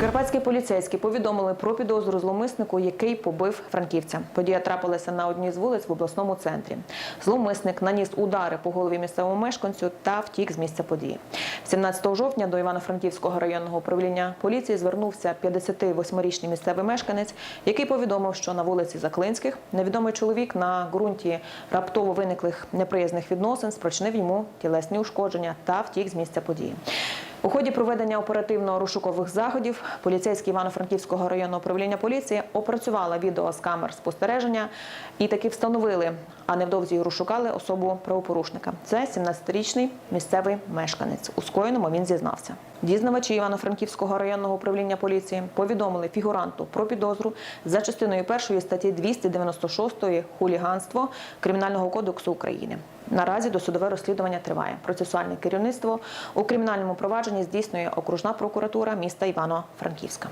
Прикарпатські поліцейські повідомили про підозру зловмиснику, який побив франківця. Подія трапилася на одній з вулиць в обласному центрі. Зловмисник наніс удари по голові місцевому мешканцю та втік з місця події. 17 жовтня до Івано-Франківського районного управління поліції звернувся 58-річний місцевий мешканець, який повідомив, що на вулиці Заклинських невідомий чоловік на ґрунті раптово виниклих неприязних відносин спричинив йому тілесні ушкодження та втік з місця події. У ході проведення оперативно-розшукових заходів поліцейські Івано-Франківського районного управління поліції опрацювали відео з камер спостереження і таки встановили, а невдовзі розшукали особу правопорушника. Це 17-річний місцевий мешканець. У скоєному він зізнався. Дізнавачі Івано-Франківського районного управління поліції повідомили фігуранту про підозру за частиною першої статті 296 хуліганство Кримінального кодексу України. Наразі досудове розслідування триває. Процесуальне керівництво у кримінальному провадженні здійснює окружна прокуратура міста Івано-Франківська.